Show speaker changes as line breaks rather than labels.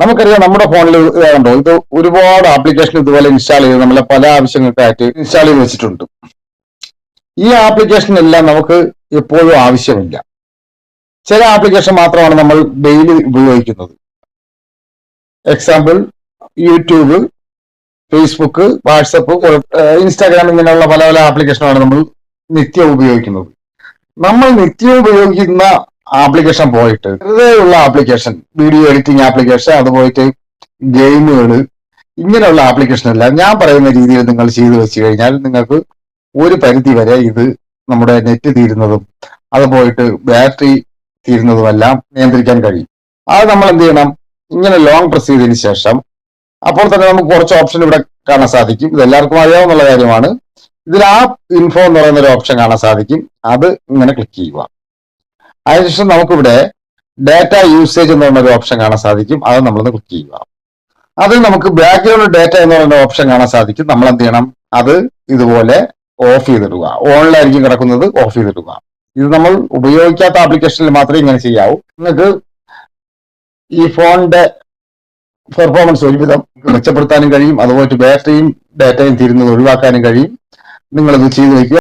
നമുക്കറിയാം നമ്മുടെ ഫോണിൽ കണ്ടോ ഇത് ഒരുപാട് ആപ്ലിക്കേഷൻ ഇതുപോലെ ഇൻസ്റ്റാൾ ചെയ്ത് നമ്മളെ പല ആവശ്യങ്ങൾക്കായിട്ട് ഇൻസ്റ്റാൾ ചെയ്ത് വെച്ചിട്ടുണ്ട്. ഈ ആപ്ലിക്കേഷൻ എല്ലാം നമുക്ക് എപ്പോഴും ആവശ്യമില്ല. ചില ആപ്ലിക്കേഷൻ മാത്രമാണ് നമ്മൾ ഡെയിലി ഉപയോഗിക്കുന്നത്. Example YouTube Facebook WhatsApp Instagram ഇങ്ങനെയുള്ള പല പല ആപ്ലിക്കേഷനാണ് നമ്മൾ നിത്യം ഉപയോഗിക്കുന്നത്. നമ്മൾ നിത്യം ഉപയോഗിക്കുന്ന ആപ്ലിക്കേഷൻ പോയിട്ട് വെറുതെ ഉള്ള ആപ്ലിക്കേഷൻ വീഡിയോ എഡിറ്റിംഗ് ആപ്ലിക്കേഷൻ അത് പോയിട്ട് ഗെയിമുകൾ ഇങ്ങനെയുള്ള ആപ്ലിക്കേഷൻ അല്ല. ഞാൻ പറയുന്ന രീതിയിൽ നിങ്ങൾ ചെയ്തു വെച്ച് കഴിഞ്ഞാൽ നിങ്ങൾക്ക് ഒരു പരിധി വരെ ഇത് നമ്മുടെ നെറ്റ് തീരുന്നതും അത് പോയിട്ട് ബാറ്ററി തീരുന്നതുമെല്ലാം നിയന്ത്രിക്കാൻ കഴിയും. അത് നമ്മൾ എന്ത് ചെയ്യണം? ഇങ്ങനെ ലോങ് പ്രസ് ചെയ്തതിന് ശേഷം അപ്പോൾ തന്നെ നമുക്ക് കുറച്ച് ഓപ്ഷൻ ഇവിടെ കാണാൻ സാധിക്കും. ഇത് എല്ലാവർക്കും അറിയാവുന്ന കാര്യമാണ്. ഇതിൽ ആ ഇൻഫോ എന്ന് പറയുന്ന ഒരു ഓപ്ഷൻ കാണാൻ സാധിക്കും. അത് ഇങ്ങനെ ക്ലിക്ക് ചെയ്യുക. അതിനുശേഷം നമുക്കിവിടെ ഡാറ്റ യൂസേജ് എന്ന് പറയുന്ന ഒരു ഓപ്ഷൻ കാണാൻ സാധിക്കും. അത് നമ്മളൊന്ന് ക്ലിക്ക് ചെയ്യുക. അതിൽ നമുക്ക് ബാക്ക്ഗ്രൗണ്ട് ഡാറ്റ എന്ന് പറയുന്ന ഓപ്ഷൻ കാണാൻ സാധിക്കും. നമ്മൾ എന്ത് ചെയ്യണം? അത് ഇതുപോലെ ഓഫ് ചെയ്തിടുക. ഓണിലായിരിക്കും കിടക്കുന്നത് ഓഫ് ചെയ്തിടുക. ഇത് നമ്മൾ ഉപയോഗിക്കാത്ത ആപ്ലിക്കേഷനിൽ മാത്രമേ ഇങ്ങനെ ചെയ്യാവൂ. നിങ്ങൾക്ക് ഈ ഫോണിന്റെ പെർഫോമൻസ് ഒരുവിധം മെച്ചപ്പെടുത്താനും കഴിയും. അതുപോലെ ബാറ്ററിയും ഡാറ്റയും തീരുന്നത് ഒഴിവാക്കാനും കഴിയും. നിങ്ങളിത് ചെയ്തു വയ്ക്കുക